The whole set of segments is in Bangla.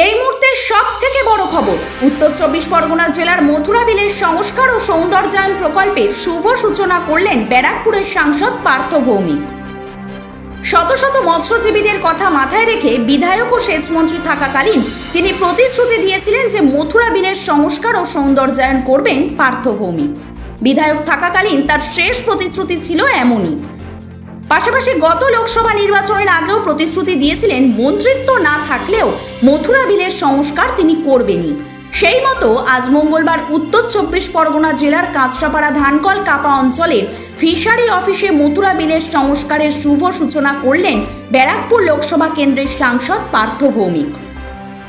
এই মুহূর্তে সব থেকে বড় খবর, উত্তর চব্বিশ পরগনা জেলার মথুরা বিলের সংস্কার ও সৌন্দর্যায়ন প্রকল্পের শুভ সূচনা করলেন ব্যারাকপুরের সাংসদ পার্থ ভৌমিক। শত শত মৎস্যজীবীদের কথা মাথায় রেখে বিধায়ক ও সেচ মন্ত্রী থাকাকালীন তিনি প্রতিশ্রুতি দিয়েছিলেন যে মথুরা বিলের সংস্কার ও সৌন্দর্যায়ন করবেন পার্থ ভৌমিক। বিধায়ক থাকাকালীন তার শেষ প্রতিশ্রুতি ছিল এমনই। পাশাপাশি গত লোকসভা নির্বাচনের আগেও প্রতিশ্রুতি দিয়েছিলেন মন্ত্রিত্ব না থাকলেও মথুরা বিলের সংস্কার তিনি করবেনই। সেই মতো আজ মঙ্গলবার উত্তর চব্বিশ পরগনা জেলার কাঁচরাপাড়া ধানকল কাপা অঞ্চলের ফিশারি অফিসে মথুরা বিলের সংস্কারের শুভ সূচনা করলেন ব্যারাকপুর লোকসভা কেন্দ্রের সাংসদ পার্থ ভৌমিক।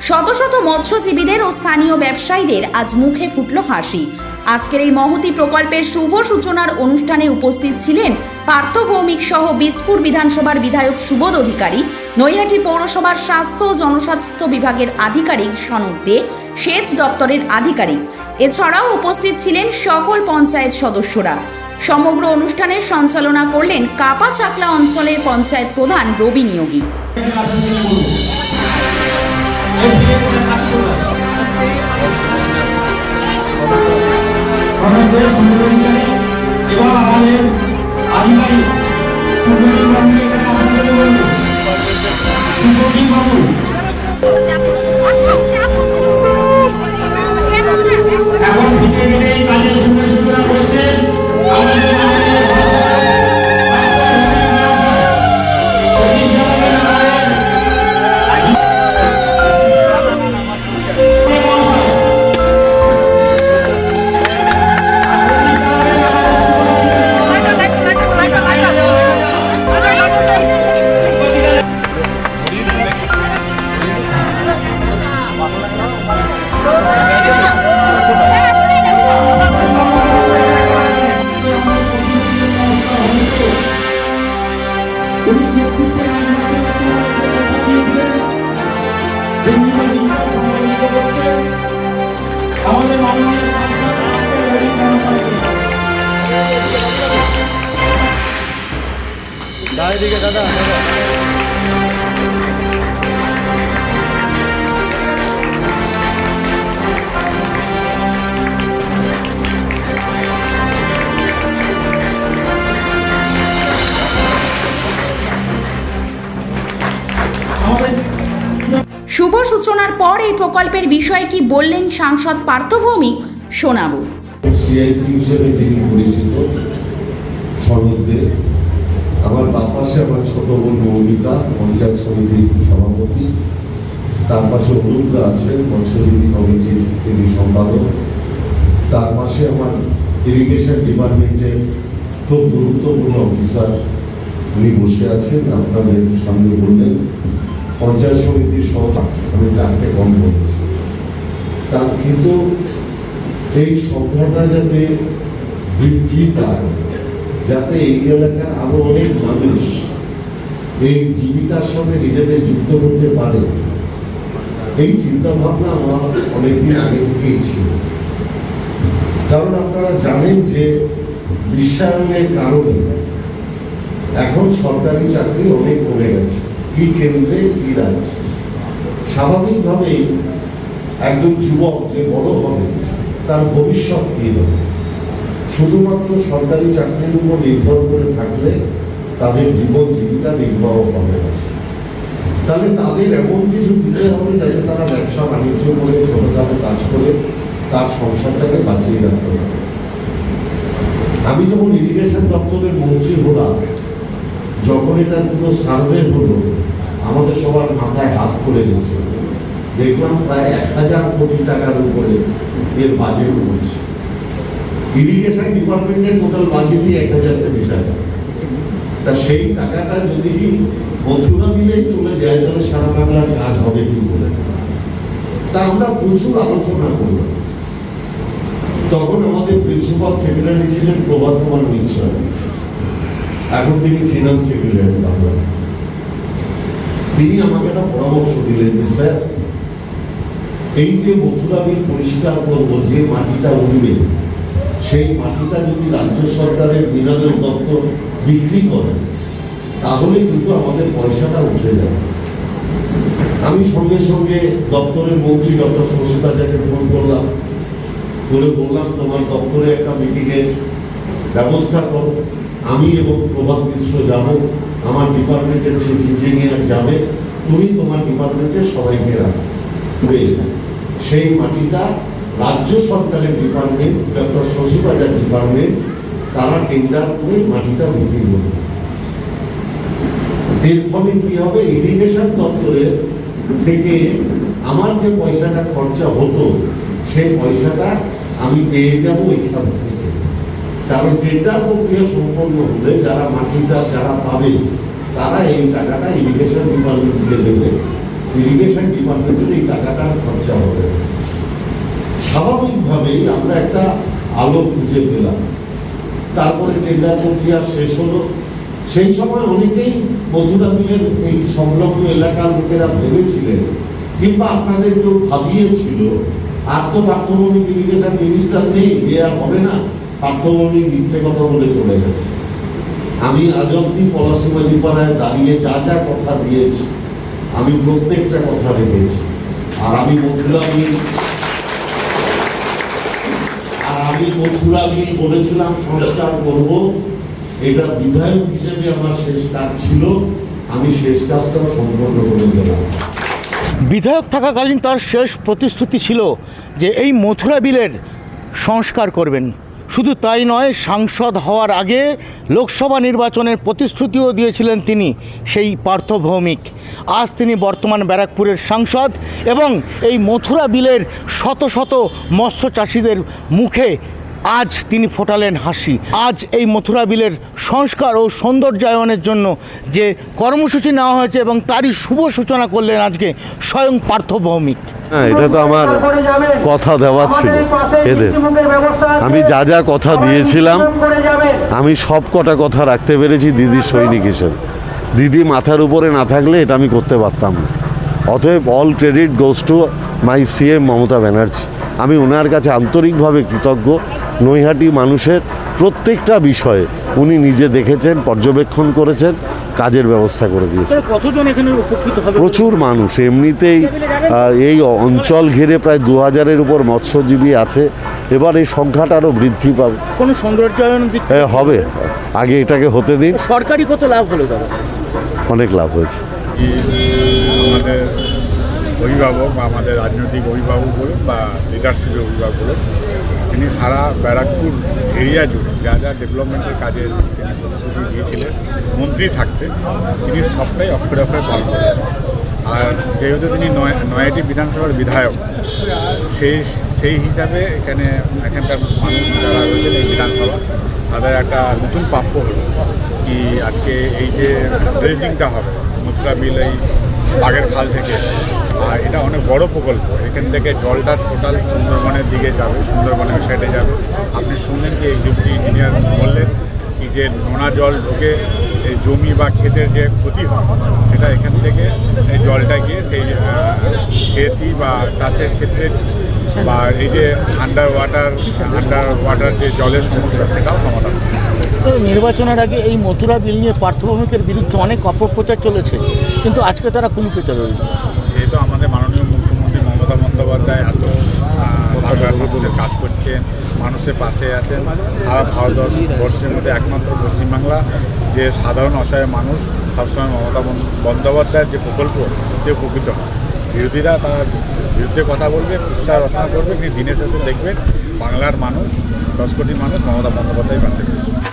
শত শত মৎস্যজীবীদের ও স্থানীয় ব্যবসায়ীদের আজ মুখে ফুটল হাসি। আজকের এই মহতি প্রকল্পের শুভ সূচনার অনুষ্ঠানে উপস্থিত ছিলেন পার্থ ভৌমিক সহ বীজপুর বিধানসভার বিধায়ক সুবোধ অধিকারী, নৈহাটি পৌরসভার স্বাস্থ্য ও জনস্বাস্থ্য বিভাগের আধিকারিক সনদ দে, সেচ দপ্তরের আধিকারিক। এছাড়াও উপস্থিত ছিলেন সকল পঞ্চায়েত সদস্যরা। সমগ্র অনুষ্ঠানের সঞ্চালনা করলেন কাপা চাকলা অঞ্চলের পঞ্চায়েত প্রধান রবি নিয়োগী। আমাদের সংগঠনকারী এবং আমাদের আধিকারিক সুব্রতী বাবুকে এখানে বাবু চারিদিকে দাদা শুভ সূচনার পর এই প্রকল্পের বিষয়ে কি বললেন সাংসদ পার্থ ভৌমিক শোনাবো। সিআইসি হিসেবে যিনি পরিচিত সনদে আমার বাম পাশে আমার ছোট বোন মৌমিতা, পঞ্চায়েত সমিতির সভাপতি, তার পাশে অনুজ্ঞা আছেন, মৎস্যজীবী কমিটির তিনি সম্পাদক। তার পাশে আমার ইরিগেশন ডিপার্টমেন্টের খুব গুরুত্বপূর্ণ অফিসার উনি বসে আছেন, আপনাদের সামনে বললেন, পঞ্চায়েত সমিতির সহ চারটে কম বলেছি। তার কিন্তু এই সংখ্যাটা যাতে বৃদ্ধি পায় যাতে এই এলাকার আরও অনেক মানুষ এই জীবিকার সাথে নিজেদের যুক্ত করতে পারে। এই চিন্তা ভাবনা আমার অনেকদিন আগে থেকেই ছিল। কারণ আপনারা জানেন যে বিশ্বায়নের কারণে এখন সরকারি চাকরি অনেক কমে গেছে। কি কেন্দ্রে, কি রাজ্যে। স্বাভাবিকভাবেই একজন যুবক যে বড় হবে, তার ভবিষ্যৎ কি হবে? শুধুমাত্র সরকারি চাকরির উপর নির্ভর করে থাকলে তাদের জীবন জীবিকা নির্বাহ হবে না। তাহলে তাদের এমন কিছু দিতে হবে যাতে তারা ব্যবসা বাণিজ্য করে, ছোটখাটো কাজ করে তার সংসারটাকে বাঁচিয়ে রাখতে পারে। আমি যখন ইরিগেশন দপ্তরের মন্ত্রী হলাম, যখন এটার পুরো সার্ভে হলো, আমাদের সবার মাথায় হাত করে গেছে। দেখলাম প্রায় এক হাজার কোটি টাকার উপরে এর বাজেট হচ্ছে ইরিগেশন ডিপার্টমেন্টের টোটাল বাজেটই এক হাজার কোটি টাকা। তা সেই টাকাটা যদি মথুরা মিলেই চলে যায়, তাহলে সারা বাংলার কাজ হবে কি করে? তা আমরা প্রচুর আলোচনা করলাম। তখন আমাদের প্রিন্সিপাল সেক্রেটারি ছিলেন প্রভাত কুমার মিশ্র। এখন তিনি ফিনান্স সেক্রেটারি বাংলা তিনি আমাকে একটা পরামর্শ দিলেন যে, স্যার, এই যে মথুরা বিল পরিষ্কার করব, যে মাটিটা উঠবে সেই মাটিটা যদি রাজ্য সরকারের বিনোদন দপ্তর বিক্রি করে, তাহলে কিন্তু আমাদের পয়সাটা উঠে যাবে। আমি সঙ্গে সঙ্গে দপ্তরের মন্ত্রী ডক্টর শশীপাচাকে ফোন করলাম করে বললাম, তোমার দপ্তরে একটা মিটিংয়ের ব্যবস্থা করো। আমি এবং প্রভাত মিশ্র যাব, আমার ডিপার্টমেন্টের চিফ ইঞ্জিনিয়ার যাবে, তুমি তোমার ডিপার্টমেন্টের সবাইকে রাখবে সেই মাটিটা রাজ্য সরকারের ডিপার্টমেন্ট ডক্টর শশীপাচার ডিপার্টমেন্ট তারা টেন্ডার করে মাটিটা বিক্রি করবে এর ফলে কি হবে? ইরিগেশন দপ্তরে থেকে আমার যে পয়সাটা খরচা হতো, সেই পয়সাটা আমি পেয়ে যাব ওইখান থেকে। কারণ টেন্ডার প্রক্রিয়া সম্পন্ন হলে যারা মাটিটা যারা পাবে, তারা এই টাকাটা ইরিগেশন ডিপার্টমেন্ট ডিপার্টমেন্টকে দেবে। ইরিগেশন ডিপার্টমেন্টের এই টাকাটা খরচা হবে স্বাভাবিকভাবেই আমরা একটা আলো খুঁজে পেলাম। তারপরে টেন্ডার প্রক্রিয়া শেষ হলো। সেই সময় অনেকেই মথুরা মিলের এই সংলগ্ন এলাকার লোকেরা ভেবেছিলেন, কিংবা আপনাদের কেউ ভাবিয়েছিল আর তো পার্থভৌমিক ইরিগেশন মিনিস্টার নেই, এ আর হবে না পার্থভৌমিক মিথ্যে কথা বলে চলে গেছে। আমি আজ অব্দি পলাশিমাজি পাড়ায় দাঁড়িয়ে যা যা কথা দিয়েছি, আমি প্রত্যেকটা কথা রেখেছি। আর আমি মথুরা মিল আমি মথুরা বিল বলেছিলাম সংস্কার করব। এটা বিধায়ক হিসেবে আমার শেষ কাজ ছিল। আমি শেষ কাজটাও সম্পন্ন করে গেলাম বিধায়ক থাকাকালীন তার শেষ প্রতিশ্রুতি ছিল যে এই মথুরা বিলের সংস্কার করবেন। শুধু তাই নয়, সাংসদ হওয়ার আগে লোকসভা নির্বাচনের প্রতিশ্রুতিও দিয়েছিলেন তিনি সেই পার্থ ভৌমিক। আজ তিনি বর্তমান ব্যারাকপুরের সাংসদ এবং এই মথুরা বিলের শত শত মৎস্য চাষিদের মুখে আজ তিনি ফোটালেন হাসি। আজ এই মথুরা বিলের সংস্কার ও সৌন্দর্যায়নের জন্য যে কর্মসূচি নেওয়া হয়েছে এবং তারই শুভ সূচনা করলেন আজকে স্বয়ং পার্থ ভৌমিক। হ্যাঁ এটা তো আমার কথা দেওয়া ছিল এদের। আমি যা যা কথা দিয়েছিলাম, আমি সব কটা কথা রাখতে পেরেছি দিদির সৈনিক হিসেবে। দিদি মাথার উপরে না থাকলে এটা আমি করতে পারতাম না। অতএব all credit goes to my CM Mamata Banerjee. আমি ওনার কাছে আন্তরিকভাবে কৃতজ্ঞ। নৈহাটি মানুষের প্রত্যেকটা বিষয়ে উনি নিজে দেখেছেন পর্যবেক্ষণ করেছেন কাজের ব্যবস্থা করে দিয়েছেন। কতজন এখানে উপকৃত হবে? প্রচুর মানুষ। এমনিতেই এই অঞ্চল ঘিরে প্রায় দু হাজারের উপর মৎস্যজীবী আছে। এবার এই সংখ্যাটা আরও বৃদ্ধি পাবে। কোনো সৌন্দর্যায়ন এ, হবে। আগে এটাকে হতে দিন। সরকারি কত লাভ হলো দাদা? অনেক লাভ হয়েছে। আমাদের অভিভাবক বা আমাদের রাজনৈতিক অভিভাবক বলুন বা লিডারশিপের অভিভাবক বলুন, তিনি সারা ব্যারাকপুর এরিয়া জুড়ে যা যা ডেভেলপমেন্টের কাজের তিনি প্রতিশ্রুতি দিয়েছিলেন, মন্ত্রী থাকতে তিনি সবটাই অক্ষরে অক্ষরে পালন করেছেন। আর যেহেতু তিনি নয় নয়াটি বিধানসভার বিধায়ক, সেই সেই হিসাবে এখানে এখানকার মানুষ যারা রয়েছেন এই বিধানসভা, তাদের একটা নতুন প্রাপ্য হলো কি আজকে এই যে ড্রেজিংটা হবে, মথুরা বিল এই বাগের খাল থেকে। আর এটা অনেক বড় প্রকল্প। এখান থেকে জলটা টোটাল সুন্দরবনের দিকে যাবে, সুন্দরবনের সাইডে যাবে। আপনি শুনলেন কি ডেপুটি ইঞ্জিনিয়ার বললেন কি যে নোনা জল ঢুকে, এই জমি বা ক্ষেতের যে ক্ষতি হয়, সেটা এখান থেকে এই জলটা গিয়ে সেই ক্ষেতি বা চাষের ক্ষেত্রে বা এই যে আন্ডার ওয়াটার আন্ডার ওয়াটার যে জলের সমস্যা, সেটাও সমাধান নির্বাচনের আগে এই মথুরা বিল নিয়ে পার্থভৌমিকের বিরুদ্ধে অনেক অপপ্রচার চলেছে, কিন্তু আজকে তারা কুলুপিত রয়েছে সেহেতু আমাদের মাননীয় মুখ্যমন্ত্রী মমতা বন্দ্যোপাধ্যায় এত কাজ করছেন, মানুষের পাশে আছেন। সারা ভারতবর্ষের মধ্যে একমাত্র পশ্চিমবাংলা, যে সাধারণ অসহায় মানুষ, সবসময় মমতা বন্দ্যোপাধ্যায়ের যে প্রকল্প যে উপকৃত হয় বিরোধীরা তারা বিরুদ্ধে কথা বলবে উৎসাহ রচনা করবে কিন্তু দিনের শেষে দেখবেন বাংলার মানুষ, দশ কোটি মানুষ মমতা বন্দ্যোপাধ্যায়ের পাশে